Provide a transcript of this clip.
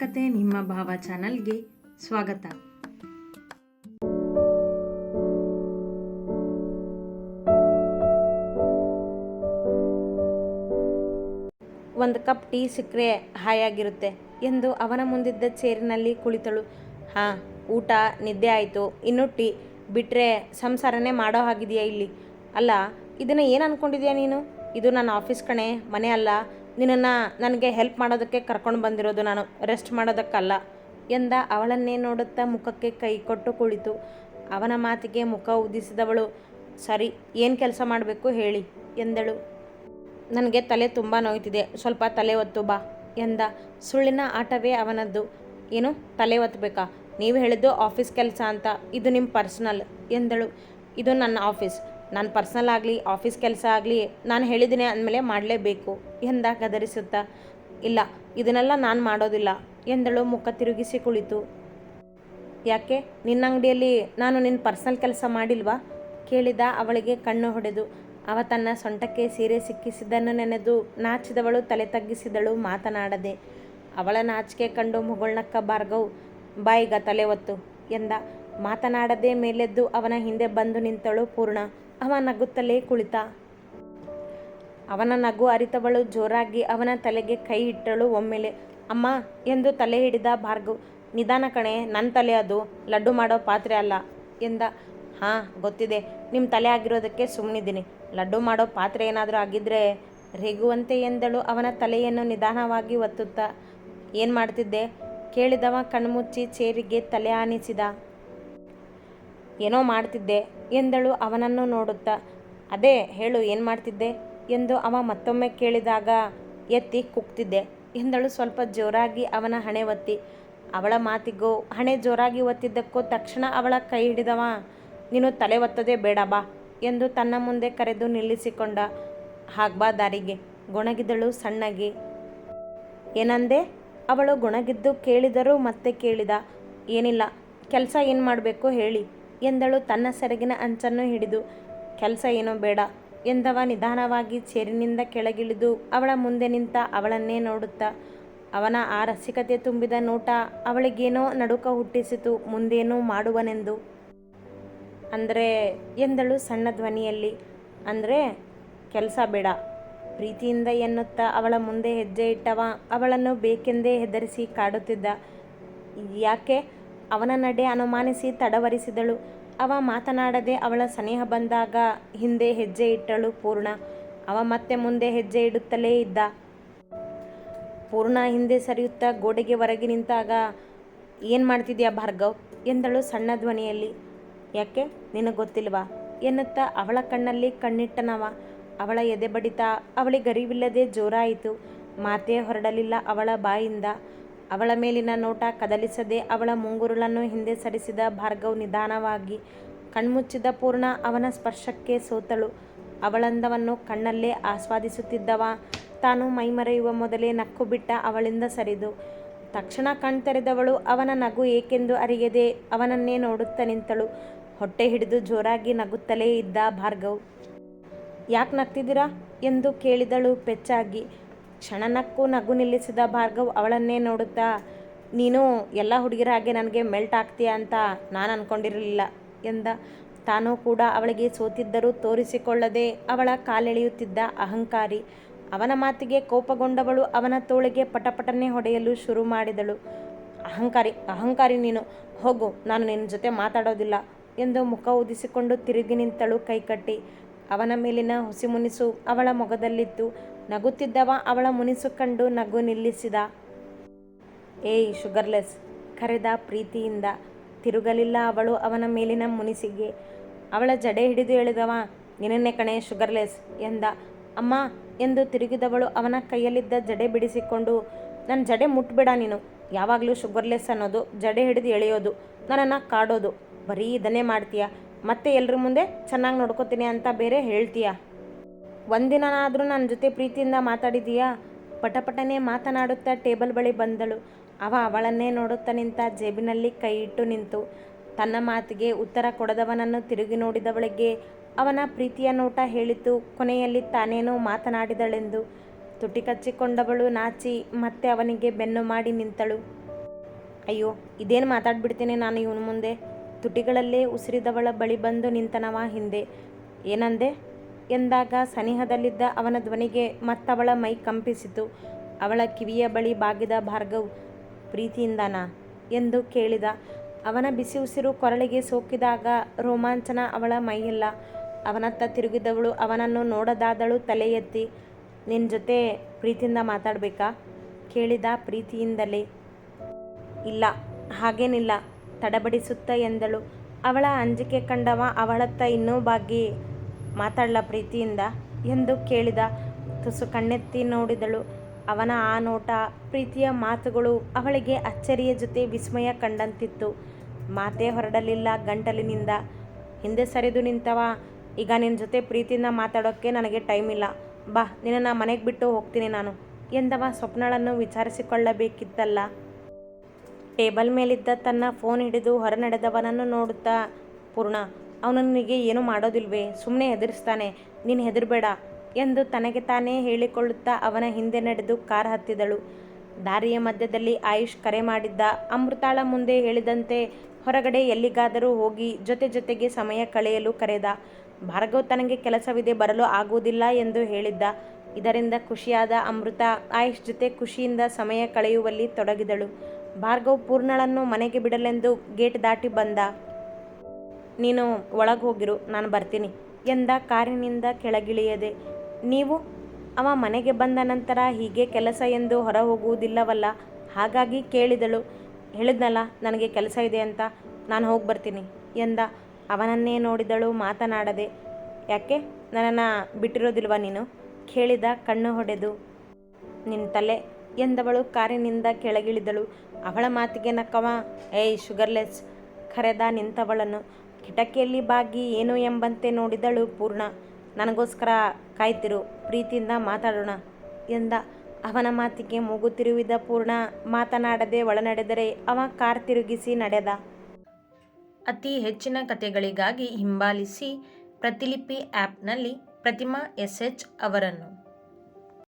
ಕತೆ ನಿಮ್ಮ ಭಾವ ಚಾನಲ್ಗೆ ಸ್ವಾಗತ. ಒಂದು ಕಪ್ ಟೀ ಸಿಕ್ಕರೆ ಹಾಯಾಗಿರುತ್ತೆ ಎಂದು ಅವನ ಮುಂದಿದ್ದ ಚೇರಿನಲ್ಲಿ ಕುಳಿತಳು. ಹಾಂ, ಊಟ, ನಿದ್ದೆ ಆಯಿತು. ಇನ್ನು ಟೀ ಬಿಟ್ಟರೆ ಸಂಸಾರನೇ ಮಾಡೋ ಹಾಗಿದೆಯಾ ಇಲ್ಲಿ? ಅಲ್ಲ, ಇದನ್ನು ಏನು ಅಂದ್ಕೊಂಡಿದ್ಯಾ ನೀನು? ಇದು ನನ್ನ ಆಫೀಸ್ ಕಣೆ, ಮನೆ ಅಲ್ಲ. ನಿನ್ನನ್ನು ನನಗೆ ಹೆಲ್ಪ್ ಮಾಡೋದಕ್ಕೆ ಕರ್ಕೊಂಡು ಬಂದಿರೋದು ನಾನು. ರೆಸ್ಟ್ ಮಾಡೋದಕ್ಕಲ್ಲ. ಎಂದ ಅವಳನ್ನೇ ನೋಡುತ್ತಾ ಮುಖಕ್ಕೆ ಕೈ ಕೊಟ್ಟು ಕುಳಿತು. ಅವನ ಮಾತಿಗೆ ಮುಖ ಉದಿಸಿದವಳು, ಸರಿ, ಏನು ಕೆಲಸ ಮಾಡಬೇಕು ಹೇಳಿ, ಎಂದಳು. ನನಗೆ ತಲೆ ತುಂಬ ನೋಯ್ತಿದೆ. ಸ್ವಲ್ಪ ತಲೆ ಒತ್ತು ಬಾ, ಎಂದ. ಸುಳ್ಳಿನ ಆಟವೇ ಅವನದ್ದು. ಏನು? ತಲೆ ಒತ್ತಬೇಕಾ ನೀವು ಹೇಳಿದ್ದು ಆಫೀಸ್ ಕೆಲಸ ಅಂತ. ಇದು ನಿಮ್ಮ ಪರ್ಸ್ನಲ್, ಎಂದಳು. ಇದು ನನ್ನ ಆಫೀಸ್. ನನ್ನ ಪರ್ಸ್ನಲ್ ಆಗಲಿ, ಆಫೀಸ್ ಕೆಲಸ ಆಗಲಿ, ನಾನು ಹೇಳಿದ್ದೀನಿ ಅಂದಮೇಲೆ ಮಾಡಲೇಬೇಕು. ಎಂದ ಗದರಿಸುತ್ತಾ? ಇಲ್ಲ, ಇದನ್ನೆಲ್ಲ ನಾನು ಮಾಡೋದಿಲ್ಲ ಎಂದಳು ಮುಖ ತಿರುಗಿಸಿ ಕುಳಿತು. ಯಾಕೆ? ನಿನ್ನ ಅಂಗಡಿಯಲ್ಲಿ ನಾನು ನಿನ್ನ ಪರ್ಸನಲ್ ಕೆಲಸ ಮಾಡಿಲ್ವಾ? ಕೇಳಿದ ಅವಳಿಗೆ ಕಣ್ಣು ಹೊಡೆದು. ಅವ ತನ್ನ ಸೊಂಟಕ್ಕೆ ಸೀರೆ ಸಿಕ್ಕಿಸಿದ್ದನ್ನು ನೆನೆದು ನಾಚಿದವಳು ತಲೆ ತಗ್ಗಿಸಿದಳು ಮಾತನಾಡದೆ. ಅವಳ ನಾಚಿಕೆ ಕಂಡು ಮುಗುಳ್ನಕ್ಕ ಭಾರ್ಗವ್ ಬಾಯಿಗ ತಲೆ ಒತ್ತು ಎಂದ. ಮಾತನಾಡದೆ ಮೇಲೆದ್ದು ಅವನ ಹಿಂದೆ ಬಂದು ನಿಂತಳು ಪೂರ್ಣ. ಅವ ನಗುತ್ತಲೇ ಕುಳಿತ. ಅವನ ನಗು ಅರಿತವಳು, ಜೋರಾಗಿ ಅವನ ತಲೆಗೆ ಕೈ ಇಟ್ಟಳು ಒಮ್ಮೆಲೆ. ಅಮ್ಮ, ಎಂದು ತಲೆ ಹಿಡಿದ ಭಾರ್ಗವ್, ನಿಧಾನ ಕಣೆ ನನ್ನ ತಲೆ ಅದು, ಲಡ್ಡು ಮಾಡೋ ಪಾತ್ರೆ ಅಲ್ಲ, ಎಂದ. ಹಾಂ, ಗೊತ್ತಿದೆ ನಿಮ್ಮ ತಲೆ ಆಗಿರೋದಕ್ಕೆ ಸುಮ್ಮನಿದ್ದೀನಿ ಲಡ್ಡು ಮಾಡೋ ಪಾತ್ರೆ ಏನಾದರೂ ಆಗಿದ್ದರೆ ರೇಗುವಂತೆ ಎಂದಳು ಅವನ ತಲೆಯನ್ನು ನಿಧಾನವಾಗಿ ಒತ್ತುತ್ತಾ. ಏನು ಮಾಡ್ತಿದ್ದೆ? ಕೇಳಿದವ ಕಣ್ಮುಚ್ಚಿ ಚೇರಿಗೆ ತಲೆ ಆನಿಸಿದ. ಏನೋ ಮಾಡ್ತಿದ್ದೆ ಎಂದಳು ಅವನನ್ನು ನೋಡುತ್ತಾ. ಅದೇ ಹೇಳು, ಏನು ಮಾಡ್ತಿದ್ದೆ? ಎಂದು ಅವ ಮತ್ತೊಮ್ಮೆ ಕೇಳಿದಾಗ, ಎತ್ತಿ ಕುಗ್ತಿದ್ದೆ ಎಂದಳು ಸ್ವಲ್ಪ ಜೋರಾಗಿ ಅವನ ಹಣೆ ಒತ್ತಿ. ಅವಳ ಮಾತಿಗೋ ಹಣೆ ಜೋರಾಗಿ ಒತ್ತಿದ್ದಕ್ಕೂ ತಕ್ಷಣ ಅವಳ ಕೈ ಹಿಡಿದವ, ನೀನು ತಲೆ ಒತ್ತದೇ ಬೇಡ ಬಾ ಎಂದು ತನ್ನ ಮುಂದೆ ಕರೆದು ನಿಲ್ಲಿಸಿಕೊಂಡ. ಹಾಗ್ಬಾ ದಾರಿಗೆ, ಗೊಣಗಿದಳು ಸಣ್ಣಗೆ. ಏನಂದೆ? ಅವಳು ಗೊಣಗಿದ್ದು ಕೇಳಿದರೂ ಮತ್ತೆ ಕೇಳಿದ. ಏನಿಲ್ಲ, ಕೆಲಸ ಏನು ಮಾಡಬೇಕು ಹೇಳಿ. ಎಂದಳು ತನ್ನ ಸೆರಗಿನ ಅಂಚನ್ನು ಹಿಡಿದು. ಕೆಲಸ ಏನೋ ಬೇಡ ಎಂದವ ನಿಧಾನವಾಗಿ ಚೇರಿನಿಂದ ಕೆಳಗಿಳಿದು ಅವಳ ಮುಂದೆ ನಿಂತ ಅವಳನ್ನೇ ನೋಡುತ್ತಾ. ಅವನ ಆ ರಸಿಕತೆ ತುಂಬಿದ ನೋಟ ಅವಳಿಗೇನೋ ನಡುಕ ಹುಟ್ಟಿಸಿತು, ಮುಂದೇನೂ ಮಾಡುವನೆಂದು. ಅಂದರೆ ಎಂದಳು ಸಣ್ಣ ಧ್ವನಿಯಲ್ಲಿ. ಅಂದರೆ ಕೆಲಸ ಬೇಡ ಪ್ರೀತಿಯಿಂದ ಎನ್ನುತ್ತಾ ಅವಳ ಮುಂದೆ ಹೆಜ್ಜೆ ಇಟ್ಟವ ಅವಳನ್ನು ಬೇಕೆಂದೇ ಹೆದರಿಸಿ ಕಾಡುತ್ತಿದ್ದ. ಯಾಕೆ? ಅವನ ನಡೆ ಅನುಮಾನಿಸಿ ತಡವರಿಸಿದಳು. ಅವ ಮಾತನಾಡದೆ ಅವಳ ಸನೇಹ ಬಂದಾಗ ಹಿಂದೆ ಹೆಜ್ಜೆ ಇಟ್ಟಳು ಪೂರ್ಣ. ಅವ ಮತ್ತೆ ಮುಂದೆ ಹೆಜ್ಜೆ ಇಡುತ್ತಲೇ ಇದ್ದ. ಪೂರ್ಣ ಹಿಂದೆ ಸರಿಯುತ್ತಾ ಗೋಡೆಗೆ ಹೊರಗೆ ನಿಂತಾಗ, ಏನು ಮಾಡ್ತಿದ್ಯಾ ಭಾರ್ಗವ್? ಎಂದಳು ಸಣ್ಣ ಧ್ವನಿಯಲ್ಲಿ. ಯಾಕೆ? ನಿನಗೆ ಗೊತ್ತಿಲ್ವಾ? ಎನ್ನುತ್ತಾ ಅವಳ ಕಣ್ಣಲ್ಲಿ ಕಣ್ಣಿಟ್ಟನವ. ಅವಳ ಎದೆ ಬಡಿತ ಅವಳಿಗರಿವಿಲ್ಲದೆ ಜೋರಾಯಿತು. ಮಾತೇ ಹೊರಡಲಿಲ್ಲ ಅವಳ ಬಾಯಿಂದ. ಅವಳ ಮೇಲಿನ ನೋಟ ಕದಲಿಸದೆ ಅವಳ ಮುಂಗುರುಳನ್ನು ಹಿಂದೆ ಸರಿಸಿದ ಭಾರ್ಗವ್ ನಿಧಾನವಾಗಿ ಕಣ್ಮುಚ್ಚಿದ ಪೂರ್ಣ ಅವನ ಸ್ಪರ್ಶಕ್ಕೆ ಸೋತಳು. ಅವಳಂದವನ್ನು ಕಣ್ಣಲ್ಲೇ ಆಸ್ವಾದಿಸುತ್ತಿದ್ದವ, ತಾನು ಮೈಮರೆಯುವ ಮೊದಲೇ ನಕ್ಕು ಬಿಟ್ಟ ಅವಳಿಂದ ಸರಿದು. ತಕ್ಷಣ ಕಣ್ತೆರೆದವಳು ಅವನ ನಗು ಏಕೆಂದು ಅರಿಯದೆ ಅವನನ್ನೇ ನೋಡುತ್ತ ನಿಂತಳು. ಹೊಟ್ಟೆ ಹಿಡಿದು ಜೋರಾಗಿ ನಗುತ್ತಲೇ ಇದ್ದ ಭಾರ್ಗವ್. ಯಾಕೆ ನಗ್ತಿದ್ದೀರಾ? ಎಂದು ಕೇಳಿದಳು ಪೆಚ್ಚಾಗಿ. ಕ್ಷಣ ನಕ್ಕು ನಗು ನಿಲ್ಲಿಸಿದ ಭಾರ್ಗವ್ ಅವಳನ್ನೇ ನೋಡುತ್ತಾ, ನೀನು ಎಲ್ಲ ಹುಡುಗಿರ ಹಾಗೆ ನನಗೆ ಮೆಲ್ಟ್ ಆಗ್ತೀಯ ಅಂತ ನಾನು ಅಂದ್ಕೊಂಡಿರಲಿಲ್ಲ ಎಂದ. ತಾನೂ ಕೂಡ ಅವಳಿಗೆ ಸೋತಿದ್ದರೂ ತೋರಿಸಿಕೊಳ್ಳದೆ ಅವಳ ಕಾಲೆಳೆಯುತ್ತಿದ್ದ ಅಹಂಕಾರಿ. ಅವನ ಮಾತಿಗೆ ಕೋಪಗೊಂಡವಳು ಅವನ ತೋಳಿಗೆ ಪಟಪಟನೆ ಹೊಡೆಯಲು ಶುರು ಮಾಡಿದಳು. ಅಹಂಕಾರಿ ಅಹಂಕಾರಿ ನೀನು. ಹೋಗು, ನಾನು ನಿನ್ನ ಜೊತೆ ಮಾತಾಡೋದಿಲ್ಲ ಎಂದು ಮುಖ ಉದಿಸಿಕೊಂಡು ತಿರುಗಿ ನಿಂತಳು ಕೈಕಟ್ಟಿ. ಅವನ ಮೇಲಿನ ಹುಸಿಮುನಿಸು ಅವಳ ಮೊಗದಲ್ಲಿತ್ತು ನಗುತ್ತಿದ್ದವ ಅವಳ ಮುನಿಸು ಕಂಡು ನಗು ನಿಲ್ಲಿಸಿದ. ಏಯ್ ಶುಗರ್ಲೆಸ್, ಕರೆದ ಪ್ರೀತಿಯಿಂದ ತಿರುಗಲಿಲ್ಲ ಅವಳು ಅವನ ಮೇಲಿನ ಮುನಿಸಿಗೆ. ಅವಳ ಜಡೆ ಹಿಡಿದು ಎಳೆದವ ನಿನ್ನೆ ಕಣೆ ಶುಗರ್ಲೆಸ್ ಎಂದ. ಅಮ್ಮ ಎಂದು ತಿರುಗಿದವಳು ಅವನ ಕೈಯಲ್ಲಿದ್ದ ಜಡೆ ಬಿಡಿಸಿಕೊಂಡು ನನ್ನ ಜಡೆ ಮುಟ್ಬೇಡ ನೀನು. ಯಾವಾಗಲೂ ಶುಗರ್ಲೆಸ್ ಅನ್ನೋದು, ಜಡೆ ಹಿಡಿದು ಎಳೆಯೋದು, ನನ್ನನ್ನು ಕಾಡೋದು. ಬರೀ ಇದನ್ನೇ ಮಾಡ್ತೀಯ? ಮತ್ತೆ ಎಲ್ಲರ ಮುಂದೆ ಚೆನ್ನಾಗಿ ನೋಡ್ಕೋತೀನಿ ಅಂತ ಬೇರೆ ಹೇಳ್ತೀಯ? ಒಂದಿನಾದರೂ ನನ್ನ ಜೊತೆ ಪ್ರೀತಿಯಿಂದ ಮಾತಾಡಿದೀಯಾ? ಪಟಪಟನೆ ಮಾತನಾಡುತ್ತಾ ಟೇಬಲ್ ಬಳಿ ಬಂದಳು. ಅವ ಅವಳನ್ನೇ ನೋಡುತ್ತಾ ನಿಂತ ಜೇಬಿನಲ್ಲಿ ಕೈ ಇಟ್ಟು ನಿಂತು. ತನ್ನ ಮಾತಿಗೆ ಉತ್ತರ ಕೊಡದವನನ್ನು ತಿರುಗಿ ನೋಡಿದವಳಿಗೆ ಅವನ ಪ್ರೀತಿಯ ನೋಟ ಹೇಳಿತು. ಕೊನೆಯಲ್ಲಿ ತಾನೇನೋ ಮಾತನಾಡಿದಳೆಂದು. ತುಟಿ ಕಚ್ಚಿಕೊಂಡವಳು ನಾಚಿ ಮತ್ತೆ ಅವನಿಗೆ ಬೆನ್ನು ಮಾಡಿ ನಿಂತಳು. ಅಯ್ಯೋ, ಇದೇನು ಮಾತಾಡ್ಬಿಡ್ತೇನೆ ನಾನು ಇವನು ಮುಂದೆ? ತುಟಿಗಳಲ್ಲೇ ಉಸಿರಿದವಳ ಬಳಿ ಬಂದು ನಿಂತನವ ಹಿಂದೆ. ಏನಂದೆ? ಎಂದಾಗ ಸನಿಹದಲ್ಲಿದ್ದ ಅವನ ಧ್ವನಿಗೆ ಮತ್ತವಳ ಮೈ ಕಂಪಿಸಿತು. ಅವಳ ಕಿವಿಯ ಬಳಿ ಬಾಗಿದ ಭಾರ್ಗವ್, ಪ್ರೀತಿಯಿಂದನಾ ಎಂದು ಕೇಳಿದ. ಅವನ ಬಿಸಿ ಉಸಿರು ಕೊರಳಿಗೆ ಸೋಕಿದಾಗ ರೋಮಾಂಚನ ಅವಳ ಮೈಯಿಲ್ಲ. ಅವನತ್ತ ತಿರುಗಿದವಳು ಅವನನ್ನು ನೋಡದಾದಳು ತಲೆ ಎತ್ತಿ ನಿನ್ನ ಜೊತೆ ಪ್ರೀತಿಯಿಂದ ಮಾತಾಡಬೇಕಾ ಕೇಳಿದ ಪ್ರೀತಿಯಿಂದಲೇ. ಇಲ್ಲ, ಹಾಗೇನಿಲ್ಲ, ತಡಬಡಿಸುತ್ತ ಎಂದಳು. ಅವಳ ಅಂಜಿಕೆ ಕಂಡವ ಅವಳತ್ತ ಇನ್ನೂ ಬಾಗಿ ಮಾತಾಡಲ ಪ್ರೀತಿಯಿಂದ ಎಂದು ಕೇಳಿದ. ತುಸು ಕಣ್ಣೆತ್ತಿ ನೋಡಿದಳು. ಅವನ ಆ ನೋಟ, ಪ್ರೀತಿಯ ಮಾತುಗಳು ಅವಳಿಗೆ ಅಚ್ಚರಿಯ ಜೊತೆ ವಿಸ್ಮಯ ಕಂಡಂತಿತ್ತು. ಮಾತೇ ಹೊರಡಲಿಲ್ಲ ಗಂಟಲಿನಿಂದ. ಹಿಂದೆ ಸರಿದು ನಿಂತವ. ಈಗ ನಿನ್ನ ಜೊತೆ ಪ್ರೀತಿಯಿಂದ ಮಾತಾಡೋಕ್ಕೆ ನನಗೆ ಟೈಮ್ ಇಲ್ಲ. ಬಾ, ನಿನ್ನನ್ನು ಮನೆಗೆ ಬಿಟ್ಟು ಹೋಗ್ತೀನಿ ನಾನು ಎಂದವ ಸ್ವಪ್ನಳನ್ನು ವಿಚಾರಿಸಿಕೊಳ್ಳಬೇಕಿತ್ತಲ್ಲ. ಟೇಬಲ್ ಮೇಲಿದ್ದ ತನ್ನ ಫೋನ್ ಹಿಡಿದು ಹೊರ ನಡೆದವನನ್ನು ನೋಡುತ್ತಾ, ಪೂರ್ಣ ಅವನು ನನಗೆ ಏನೂ ಮಾಡೋದಿಲ್ವೇ? ಸುಮ್ಮನೆ ಹೆದರಿಸ್ತಾನೆ, ನೀನು ಹೆದರಬೇಡ ಎಂದು ತನಗೆ ತಾನೇ ಹೇಳಿಕೊಳ್ಳುತ್ತಾ ಅವನ ಹಿಂದೆ ನಡೆದು ಕಾರ್ ಹತ್ತಿದಳು. ದಾರಿಯ ಮಧ್ಯದಲ್ಲಿ ಆಯುಷ್ ಕರೆ ಮಾಡಿದ್ದ ಅಮೃತಾಳ ಮುಂದೆ ಹೇಳಿದಂತೆ ಹೊರಗಡೆ ಎಲ್ಲಿಗಾದರೂ ಹೋಗಿ ಜೊತೆ ಜೊತೆಗೆ ಸಮಯ ಕಳೆಯಲು ಕರೆದ. ಭಾರ್ಗವ್ ತನಗೆ ಕೆಲಸವಿದೆ ಬರಲು ಆಗುವುದಿಲ್ಲ ಎಂದು ಹೇಳಿದ್ದ. ಇದರಿಂದ ಖುಷಿಯಾದ ಅಮೃತ ಆಯುಷ್ ಜೊತೆ ಖುಷಿಯಿಂದ ಸಮಯ ಕಳೆಯುವಲ್ಲಿ ತೊಡಗಿದಳು. ಭಾರ್ಗವ್ ಪೂರ್ಣಳನ್ನು ಮನೆಗೆ ಬಿಡಲೆಂದು ಗೇಟ್ ದಾಟಿ ಬಂದ. ನೀನು ಒಳಗೆ ಹೋಗಿರು, ನಾನು ಬರ್ತೀನಿ. ಎಂದ ಕಾರಿನಿಂದ ಕೆಳಗಿಳಿಯದೆ, ನೀವು ಅವ ಮನೆಗೆ ಬಂದ ನಂತರ ಹೀಗೆ ಕೆಲಸ ಎಂದು ಹೊರ ಹೋಗುವುದಿಲ್ಲವಲ್ಲ ಹಾಗಾಗಿ ಕೇಳಿದಳು, ಹೇಳಿದ್ನಲ್ಲ, ನನಗೆ ಕೆಲಸ ಇದೆ ಅಂತ, ನಾನು ಹೋಗಿ ಬರ್ತೀನಿ. ಎಂದ, ಅವನನ್ನೇ ನೋಡಿದಳು ಮಾತನಾಡದೆ. ಯಾಕೆ? ನನ್ನನ್ನು ಬಿಟ್ಟಿರೋದಿಲ್ವ ನೀನು? ಕೇಳಿದ ಕಣ್ಣು ಹೊಡೆದು ನಿನ್ನ ತಲೆ. ಎಂದವಳು ಕಾರಿನಿಂದ ಕೆಳಗಿಳಿದಳು, ಅವಳ ಮಾತಿಗೆ ನಕ್ಕವ, ಏಯ್ ಶುಗರ್ಲೆಸ್, ಕರೆದ ನಿಂತವಳನ್ನು. ಕಿಟಕಿಯಲ್ಲಿ ಬಾಗಿ ಏನು ಎಂಬಂತೆ ನೋಡಿದಳು ಪೂರ್ಣ. ನನಗೋಸ್ಕರ ಕಾಯ್ತಿರು, ಪ್ರೀತಿಯಿಂದ ಮಾತಾಡೋಣ ಎಂದ. ಅವನ ಮಾತಿಗೆ ಮೂಗು ತಿರುವಿದ ಪೂರ್ಣ ಮಾತನಾಡದೆ ಒಳನಡೆದರೆ ಅವ ಕಾರ್ ತಿರುಗಿಸಿ ನಡೆದ. ಅತಿ ಹೆಚ್ಚಿನ ಕಥೆಗಳಿಗಾಗಿ ಹಿಂಬಾಲಿಸಿ ಪ್ರತಿಲಿಪಿ ಆ್ಯಪ್ನಲ್ಲಿ ಪ್ರತಿಮಾ ಎಸ್ ಎಚ್ ಅವರನ್ನು.